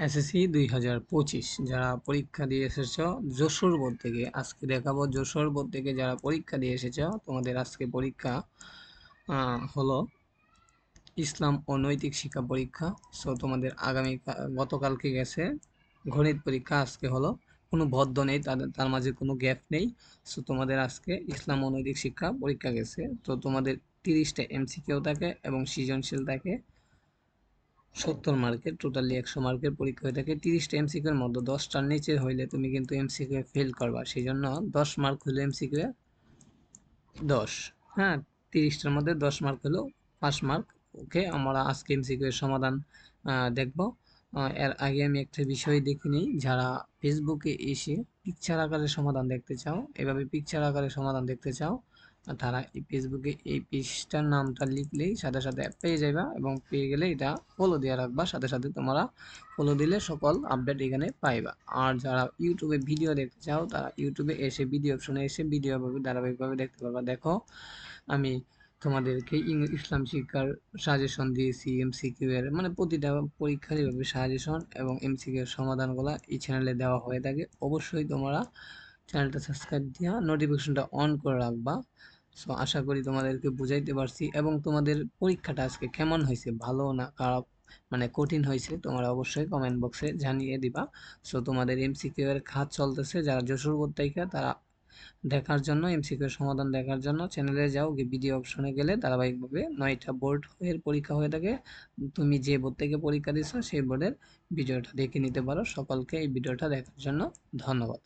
SSC দুই হাজার পঁচিশ। যারা পরীক্ষা দিয়ে এসেছ, যশোর বোর্ড থেকে, আজকে দেখাবো যশোর বোর্ড থেকে যারা পরীক্ষা দিয়ে এসেছ, তোমাদের আজকে পরীক্ষা হলো ইসলাম ও নৈতিক শিক্ষা পরীক্ষা। সো তোমাদের আগামী গতকালকে গেছে, গণিত পরীক্ষা, আজকে হলো কোনো বদ্ধ নেই তাদের তার মাঝে কোনো গ্যাপ নেই। সো তোমাদের আজকে ইসলাম ও নৈতিক শিক্ষা পরীক্ষা গেছে। তো, তোমাদের তিরিশটা এমসিকিউ থাকে এবং সৃজনশীল থাকে। সত্তর মার্কের টোটালি একশো মার্কের পরীক্ষা হয়ে থাকে। তিরিশটা এমসিকিউর মধ্যে দশটার নিচে হইলে তুমি কিন্তু এমসিকিউ ফেল করবা। সেই জন্য দশ মার্ক হলে এমসিকিউ দশ। হ্যাঁ তিরিশটার মধ্যে দশ মার্ক হলো পাঁচ মার্ক। ওকে, আমরা আজকে এমসিকিউ এর সমাধান দেখব। এর আগে আমি একটা বিষয় দেখিনি। যারা ফেসবুকে এসে পিকচার আকারে সমাধান দেখতে চাও, এভাবে পিকচার আকারে সমাধান দেখতে চাও তারা ফেসবুকে এই পেজটার নামটা লিখলেই সাথে সাথে পেয়ে যাবা এবং পেয়ে গেলে এটা ফলো দিয়ে রাখবা। সাথে সাথে তোমরা ফলো দিলে সকল আপডেট এখানে পাইবা। আর যারা ইউটিউবে ভিডিও দেখতে চাও, তারা ইউটিউবে এসে ভিডিও অপশনে এসে ভিডিওভাবে ধারাবাহিকভাবে দেখতে পারবা। দেখো, আমি তোমাদেরকে ইসলাম শিক্ষার সাজেশন দিয়েছি এমসিকিউ এর। মানে প্রতিটা পরীক্ষার এইভাবে সাজেশন এবং এমসিকিউ এর সমাধানগুলো এই চ্যানেলে দেওয়া হয়ে থাকে। অবশ্যই তোমরা চ্যানেলটা সাবস্ক্রাইব দিয়া নোটিফিকেশনটা অন করে রাখবা। সো আশা করি তোমাদেরকে বুঝাইতে পারছি এবং তোমাদের পরীক্ষাটা আজকে কেমন হয়েছে, ভালো না খারাপ মানে কঠিন হয়েছে, তোমরা অবশ্যই কমেন্ট বক্সে জানিয়ে দিবা। সো তোমাদের এমসিকিউ এর খাত চলতেছে, যারা যশোর থেকে তারা দেখার জন্য এমসিকিউ এর সমাধান দেখার জন্য চ্যানেলে যাও ভিডিও অপশনে গেলে ধারাবাহিকভাবে নয়টা বোর্ড এর পরীক্ষা হয়ে থাকে। তুমি যে বোর্ড থেকে পরীক্ষা দিছো, সেই বোর্ডের ভিডিওটা দেখে নিতে পারো। সকলকে এই ভিডিওটা দেখার জন্য ধন্যবাদ।